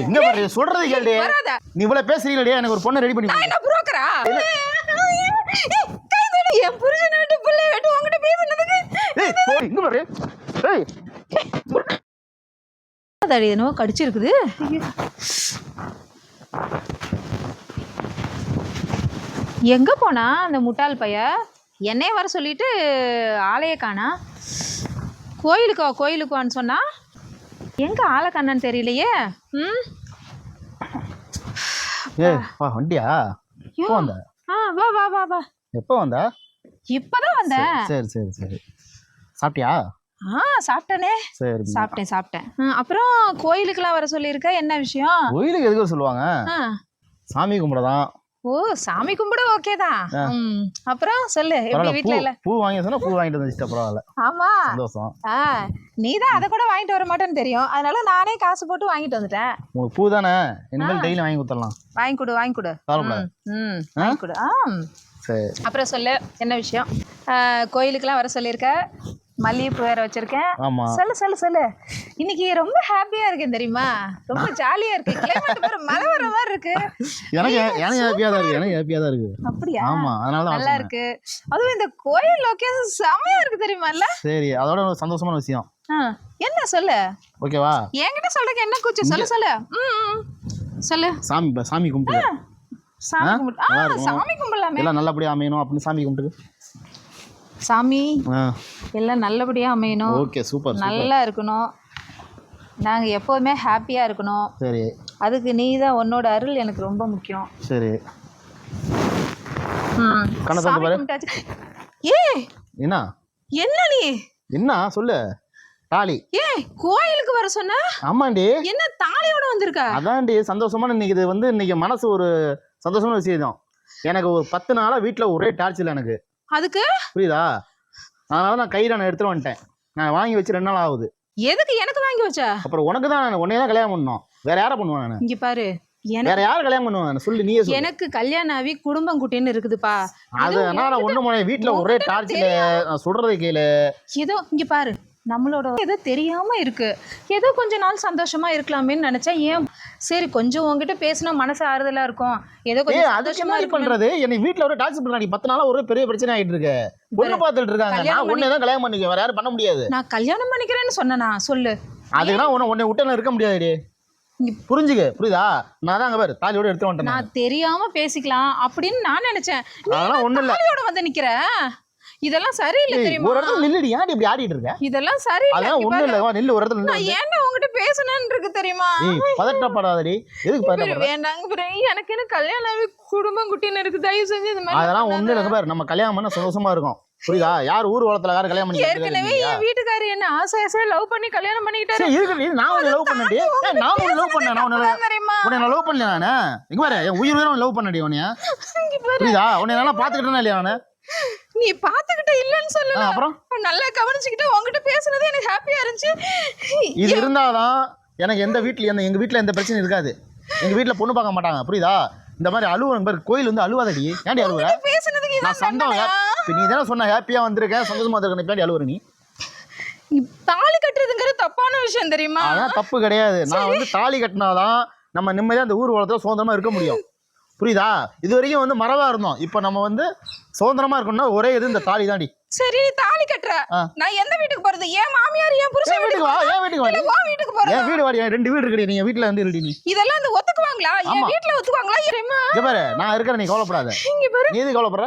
இங்க பாரு சொல்றது கேளு. வராத. நீ இவ்வளவு பேசுறீங்களே எனக்கு ஒரு பொண்ணை ரெடி பண்ணி கொடு. என்ன புரோக்கரா என் புருஷனை விட்டு பிள்ளைய விட்டு உங்ககிட்ட பேசுனதுக்கு ஏய் போ, இங்க பாரு. ஏய். தடி என்னவோ கடிச்சிருக்குது. எங்க போனா அந்த முட்டாள் பைய? என்னைய வர சொல்லிட்டு ஆளைய காணா. கோயிலுக்கு கோயிலுக்கு வான்னு சொன்னா? எங்க ஆளை தெரியலையே? ம்? ஏய் வா வண்டியா. எப்போ வந்த? ஆ வா வா வா வா. எப்போ வந்த? இப்பதான் வந்தேன் சரி சரி சரி சாப்பிட்டியா? ஆ சாப்பிட்டேனே. சரி சாப்பிட்டேன் சாப்பிட்டேன். அப்புறம் கோயிலுக்கெல்லாம் வர சொல்லியிருக்க? என்ன விஷயம்? கோயிலுக்கு எதுக்கு சொல்லுவாங்க. ஆ. சாமி கும்பிடதான். ஓ சாமி கும்பிட ஓகே தான். அப்புறம் சொல்லு எப்படி வீட்ல இல்ல பூ வாங்கி சொன்னா பூ வாங்கிட்டு வந்துச்சுட்டா பரவாயில்ல. ஆமா. சந்தோஷம். நீ தான் அதை கூட வாங்கிட்டு வர மாட்டேன்னு தெரியும். அதனால நானே காசு போட்டு வாங்கிட்டு வந்துட்டேன். உங்களுக்கு பூ தானே? இனிமேல் டெய்லி வாங்கி கொடுத்துடலாம். வாங்கி கொடு வாங்கி கொடு. ம்? வாங்கி கொடு. ஆ சரி. அப்புறம் சொல்லு என்ன விஷயம்? கோயிலுக்கெல்லாம் வர சொல்லியிருக்க? மல்லிகைப்பூ வேற வச்சிருக்கேன். ஆமா. சொல்லு சொல்லு சொல்லு. இன்னைக்கு ரொம்ப ஹாப்பியா இருக்கேன் தெரியுமா? ரொம்ப ஜாலியா இருக்கு. கிளைமேட் மழை வர மாதிரி இருக்கு. எனக்கு எனக்கு ஹாப்பியா தான் இருக்கு. எனக்கு ஹாப்பியா தான் இருக்கு. அப்படியா? ஆமா அதனால தான் நல்லா. இருக்கு. அதுவும் இந்த கோயில் லொகேஷன் செமையா இருக்கு தெரியுமால்ல சரி அதோட ஒரு சந்தோஷமான விஷயம். என்ன சொல்லு? ஓகேவா என்கிட்ட சொல்றதுக்கு என்ன கூச்சு சொல்லு சொல்லு. சொல்லு. சாமி சாமி கும்பிட்டு சாமி இருக்கும். சாமி கும்பிடலாமே. எல்லாம் நல்லபடியா அமையணும் அப்படின்னு சாமி கும்பிட்டு சாமி எல்லாம் நல்லபடியா அமையணும். ஓகே சூப்பர் நல்லா இருக்கணும். நாங்க எப்போதுமே ஹாப்பியா இருக்கணும். சரி. அதுக்கு நீ தான் உன்னோட அருள் எனக்கு ரொம்ப முக்கியம். சரி. ஏய் என்ன? என்ன நீ? என்ன? சொல்லு. தாலி. ஏய் கோயிலுக்கு வர சொன்ன? ஆமாண்டி. என்ன தாலியோட வந்திருக்க? அதான்டி சந்தோஷமான இன்னைக்கு இது வந்து இன்னைக்கு மனசு ஒரு சந்தோஷமான விஷயம் எனக்கு ஒரு பத்து நாளா வீட்ல ஒரே டார்ச்சர் எனக்கு. அதுக்கு? புரியுதா? அதனால நான் கையில நான் எடுத்துட்டு வந்துட்டேன். நான் வாங்கி வச்சு ரெண்டு நாள் ஆகுது. எதுக்கு எனக்கு வாங்கி வச்ச? அப்புறம் உனக்கு தான் நான் உன்னைய தான் கல்யாணம் பண்ணணும். வேற யாரை பண்ணுவேன் நான்? இங்க பாரு. வேற யாரை கல்யாணம் பண்ணுவேன் சொல்லு சொல்லு. எனக்கு கல்யாணம் ஆகி குடும்பம் குட்டின்னு இருக்குதுப்பா. அது நான் ஒண்ணு முறை வீட்ல ஒரே டார்ச்சர் நான் சொல்றதை கேளு. ஏதோ இங்க பாரு. நம்மளோட ஏதோ தெரியாம இருக்கு. ஏதோ கொஞ்ச நாள் சந்தோஷமா இருக்கலாமேன்னு நினைச்சேன். ஏன் சரி கொஞ்சம் உன்கிட்ட பேசினா மனசு ஆறுதலா இருக்கும். ஏதோ கொஞ்சம் அதுக்கு சந்தோஷமா இருக்கும். பண்றது? என்னை வீட்ல ஒரு டார்ச்சர் பண்ணாடி பத்து நாளா ஒரு பெரிய பிரச்சனை ஆயிட்டு இருக்கு. பொண்ணு பார்த்துட்டு இருக்காங்க. கல்யாணம் நான் தான் கல்யாணம் பண்ணிக்க வேற யாரும் பண்ண முடியாது. நான் கல்யாணம் பண்ணிக்கிறேன்னு சொன்னனா? சொல்லு. அதுக்குன்னா உன்னை உன்னை விட்டு இருக்க முடியாதுடி. இங்க- புரிஞ்சுக்க. புரியுதா? நான் தான் அங்க பாரு. தாலியோட எடுத்து வந்துட்டேன் நான். நான். தெரியாம பேசிக்கலாம் அப்படின்னு நான் நினைச்சேன். நீ அதெல்லாம் ஒண்ணும் இல்ல. தாலியோட வந்து நிக்கிற? இதெல்லாம் சரியில்லை தெரியுமா? ஒரு இடத்துல நில்லுடி. ஏன்டி இப்படி ஆடிட்டு இருக்க? இதெல்லாம் சரியில்லை. ஒண்ணும் பாரு. இல்ல வா நில்லு ஒரு இடத்துல நான் நில்லு. ஏன்டா உங்ககிட்ட பேசணும்னு இருக்கு தெரியுமா? ஏய் பதட்டப்படாதடி எதுக்கு பதட்டப்படுற வேண்டாங்க பிறகு எனக்கு என்ன கல்யாணம் குடும்பம் குட்டின்னு இருக்கு. தயவு செஞ்சு இந்த மாதிரி அதெல்லாம். ஒண்ணு இல்ல பாரு. நம்ம கல்யாணம் பண்ண சந்தோஷமா இருக்கும். புரியுதா? யார் ஊர் வளத்துல யாரும் கல்யாணம் பண்ணி ஏற்கனவே என் வீட்டுக்காரர் என்ன ஆசை ஆசையா லவ் பண்ணி கல்யாணம் பண்ணிக்கிட்டாரு? இருக்கு நான் உன்னை லவ் பண்ணடி நான் உன்னை லவ் பண்ணேன் நான் உன்னை அதான் உன்னை நான் லவ் பண்ணல நானு? இங்க பாரு என் உயிர் உயிரும் லவ் பண்ணடி உன்னைய. புரியுதா? உன்னை நல்லா பாத்துக்கிட்டேனா இல்லையா நானு? நீ பாத்துக்கிட்ட இல்லன்னு சொல்லல. அப்புறம்? நல்லா கவனிச்சுக்கிட்டு உங்ககிட்ட பேசுனது எனக்கு ஹாப்பியா இருந்துச்சு. இது இருந்தாதான் எனக்கு எந்த வீட்ல எந்த எங்க வீட்ல எந்த பிரச்சனையும் இருக்காது. எங்க வீட்ல பொண்ணு பார்க்க மாட்டாங்க புரியுதா? இந்த மாதிரி அழுவ பாரு கோயில் வந்து அழுவாதடி. ஏன்டி அழுவுற? நான்? இப்ப நீ தானே சொன்ன ஹாப்பியா வந்திருக்கேன் சந்தோஷமா பின்னாடி அழுவுற நீ? தாலி கட்டுறதுங்கிறது தப்பான விஷயம் தெரியுமா? அதான் தப்பு கிடையாது. நான் வந்து தாலி கட்டினாதான் நம்ம நிம்மதியா அந்த ஊர் வளத்துல சுதந்திரமா இருக்க முடியும். புரியுதா? இது வரைக்கும் வந்து மரபா இருந்தோம். இப்போ நம்ம வந்து சுதந்திரமா இருக்கணும்னா ஒரே இது இந்த தாலி தாண்டி சரி தாலி கட்டுற. நான் எந்த வீட்டுக்கு போறது? ஏன் மாமியார் ஏன் புருஷன் வீட்டுக்கு வா என் வீட்டுக்கு வா. உன் வீட்டுக்கு போறது? என் வீடு வாடி ரெண்டு வீடு இருக்குடி நீங்க வீட்டுல வந்து இருடி நீ. இதெல்லாம் இந்த ஒத்துக்குவாங்களா? என் ஆமா. வீட்டுல ஒத்துக்குவாங்களா? தெரியுமா இங்க பாரு நான் இருக்கிற நீ கவலைப்படாத. இங்க பாரு. நீ எது கவலைப்படுற?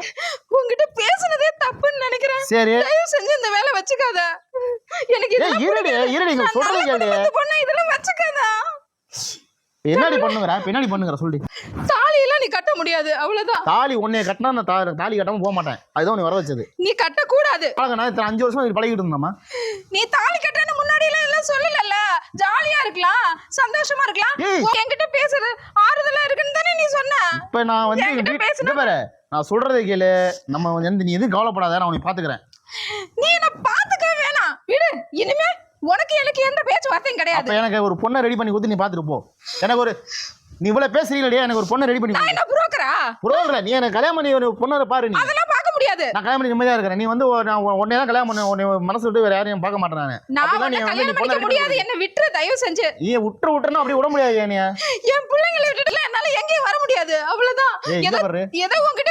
உன்கிட்ட பேசுனதே தப்புன்னு நினைக்கிறேன். சரி. தயவு செஞ்சு இந்த வேலை வச்சுக்காத. எனக்கு இதெல்லாம் இருடி இருடி சொல்றது கேளு. பொண்ணு இதெல்லாம் வச்சுக்காத. என்னடி பண்ணுங்கிற பின்னாடி பண்ணுங்கிற சொல்லி. தாலி எல்லாம் நீ கட்ட முடியாது அவ்வளவுதான். தாலி உன்னைய கட்டினா நான் தாலி கட்டாம போக மாட்டேன். அதுதான் நீ வர வச்சது. நீ கட்ட கூடாது நான் இத்தனை அஞ்சு வருஷமா பழகிட்டு இருந்தோமா நீ தாலி கட்டன்னு முன்னாடி எல்லாம் எல்லாம் சொல்லலல்ல. ஜாலியா இருக்கலாம் சந்தோஷமா இருக்கலாம். என்கிட்ட பேசுறது ஆறுதலா இருக்குன்னு தானே நீ சொன்ன. இப்ப நான் வந்து பேசுனா- பாரு நான் சொல்றதை கேளு. நம்ம வந்து நீ எதுவும் கவலைப்படாத நான் உன்னை பாத்துக்கிறேன் நீ என்ன பாத்துக்க வேணாம். விடு இனிமே உனக்கு எனக்கு எந்த பேச்சுவார்த்தையும் கிடையாது. அப்ப எனக்கு ஒரு பொண்ணை ரெடி பண்ணி கொடுத்து நீ பாத்துட்டு போ. எனக்கு ஒரு நீ இவ்வளவு பேசுறீங்களே எனக்கு ஒரு பொண்ணை ரெடி பண்ணி நான் என்ன புரோக்கரா புரோகிற நீ எனக்கு கல்யாணம் பண்ணி ஒரு பொண்ணை பாரு நீ. அதெல்லாம் பார்க்க முடியாது. நான் கல்யாணம் பண்ணி நிம்மதியா இருக்கிறேன். நீ வந்து நான் உன்னை தான் கல்யாணம் பண்ண உன்னை மனசு விட்டு வேற யாரையும் பார்க்க மாட்டேன் நானு. நான் நீ வந்து நீ பொண்ணை முடியாது. என்ன விட்டுரு தயவு செஞ்சு. நீ விட்டுற விட்டுறனா அப்படி விட முடியாது ஏனிய? என் பிள்ளைங்களை விட்டுட்டுல என்னால எங்கேயும் வர முடியாது. அவ்வளவுதான். ஏதோ ஏதோ சொல்லல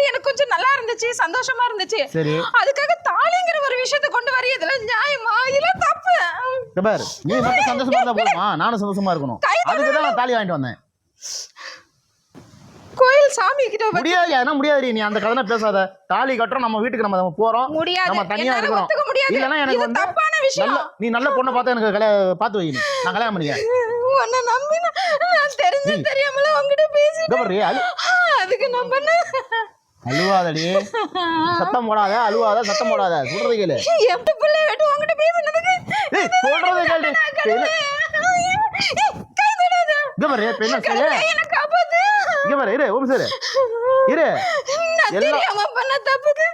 பேசுறது எனக்கு கொஞ்சம் நல்லா இருந்துச்சு சந்தோஷமா இருந்துச்சு. சரி. அதுக்காக தாலிங்கிற ஒரு விஷயத்தை கொண்டு வர இதெல்லாம் நியாயமா? இதெல்லாம் தப்பு. பாரு. நீ மட்டும் சந்தோஷமா இருந்தா போதுமா? நானும் சந்தோஷமா இருக்கணும். அதுக்கு தான் நான் தாலி வாங்கிட்டு வந்தேன். கோயில் சாமி கிட்ட முடியாது ஏன்னா முடியாது நீ அந்த கதை பேசாத. தாலி கட்டுறோம் நம்ம வீட்டுக்கு நம்ம போறோம். முடியாது. நம்ம தனியா முடியாது. இல்லைன்னா எனக்கு வந்து தப்பான விஷயம். நீ நல்ல பொண்ணை பார்த்து எனக்கு கல்யாணம் பார்த்து வை நான் கல்யாணம் பண்ணிக்கிறேன். உன்னை நம்பி நான் தெரிஞ்சு தெரியாமல உன்கிட்ட பேசி அதுக்கு பண்ண அழுவாதடி. சத்தம் போடாத அழுவாத சத்தம் போடாத. சொல்றது கேளு. எப்படி பிள்ளை விட்டு உன்கிட்ட பேசுனதுக்கு ஏய் சொல்றது கேளு. கை தொடாத. இங்க பாரு என்ன செய்ய? என்ன காப்பாத்து. இங்க பாரு இரு ஒரு நிமிஷம் இரு. தெரியாம பண்ண தப்புக்கு.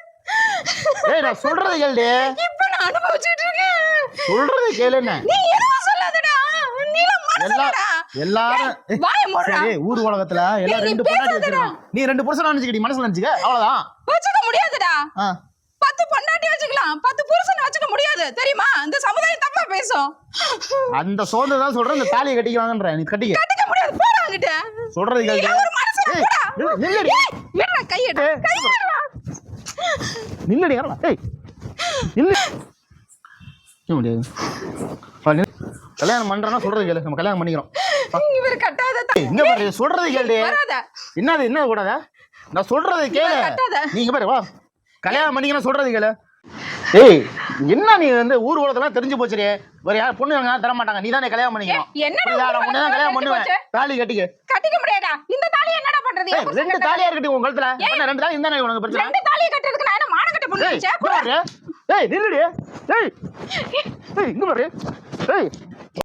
ஏய் நான் சொல்றது கேளுடி. இப்ப நான் அனுபவிச்சுட்டு இருக்கேன். சொல்றது கேளு என்ன? நீ எதுவும் சொல்லாதடா. நீலாம் மனசுலடா எல்லாரும் சரி ஊர் உலகத்துல எல்லாம் ரெண்டு பொண்ணாட்டி பேசாதடா. வச்சிருக்கான் நீ ரெண்டு புருஷன் நினைச்சுக்கிட்டி மனசுல நினைச்சுக்க. அவ்வளவுதான். வச்சுக்க முடியாதுடா. பத்து பொண்டாட்டி வச்சுக்கலாம். பத்து புருஷன் வச்சுக்க முடியாது தெரியுமா? இந்த சமுதாயம் தப்பா பேசும். அந்த சோர்ந்து தான் சொல்றேன் இந்த தாலியை கட்டிக்குவாங்கன்ற நீ கட்டிக்க. கட்டிக்க முடியாது. போடா அங்கிட்ட சொல்றது நில்லுடி. விடுறா கையெடு. நில்லுடி ஏறலாம். ஏய் நில்லு. கல்யாணம் பண்றேன்னா சொல்றது கேளு. நம்ம கல்யாணம் பண்ணிக்கிறோம். இவர் கட்டாத இங்க பாரு சொல்றது கேளு. என்னது என்ன கூடாத? நான் சொல்றது கேளு. நீங்க பாரு வா. கல்யாணம் பண்ணிக்கிறேன் சொல்றது கேளு. ஏய் என்ன நீ வந்து ஊர் உலகத்தெல்லாம் தெரிஞ்சு போச்சுடே. ஒரு யார் பொண்ணு வாங்க தர மாட்டாங்க நீ தானே கல்யாணம் பண்ணிக்கணும். புரியுதா? நான் உன்னை தான் கல்யாணம் பண்ணுவேன். தாலி கட்டிக்க. கட்டிக்க முடியாதா? இந்த தாலி என்னடா பண்றது? ரெண்டு. தாலியா இருக்கட்டும் உங்க கழுத்துல. என்ன ரெண்டு தாலி இருந்தா உனக்கு பிரச்சனை? ரெண்டு தாலியை கட்டுறதுக்கு நான் என்ன மானம் கட்ட பொண்ணு ஏய் நில்லுடி. ஏய் ஏய் இங்க பாரு. ஏய்